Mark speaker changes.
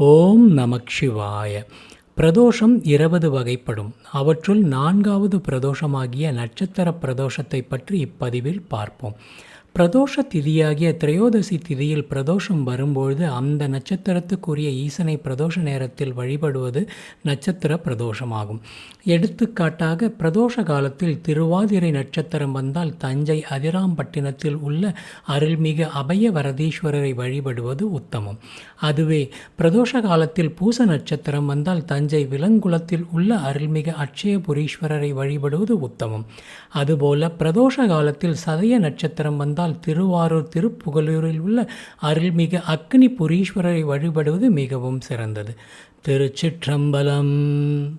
Speaker 1: ஓம் நமக் சிவாய பிரதோஷம் இருபது வகைப்படும். அவற்றுள் நான்காவது பிரதோஷமாகிய நட்சத்திர பிரதோஷத்தை பற்றி இப்பதிவில் பார்ப்போம். பிரதோஷ திதியாகிய திரையோதசி திதியில் பிரதோஷம் வரும்பொழுது அந்த நட்சத்திரத்துக்குரிய ஈசனை பிரதோஷ நேரத்தில் வழிபடுவது நட்சத்திர பிரதோஷமாகும். எடுத்துக்காட்டாக பிரதோஷ காலத்தில் திருவாதிரை நட்சத்திரம் வந்தால் தஞ்சை அதிராம்பட்டினத்தில் உள்ள அருள்மிகு அபய வரதீஸ்வரரை வழிபடுவது உத்தமம். அதுவே பிரதோஷ காலத்தில் பூச நட்சத்திரம் வந்தால் தஞ்சை விலங்குளத்தில் உள்ள அருள்மிகு அட்சயபுரீஸ்வரரை வழிபடுவது உத்தமம். அதுபோல பிரதோஷ காலத்தில் சதய நட்சத்திரம் வந்தால் திருவாரூர் திருப்புகலூரில் உள்ள அருள்மிகு அக்னி புரீஸ்வரரை வழிபடுவது மிகவும் சிறந்தது. திருச்சிற்றம்பலம்.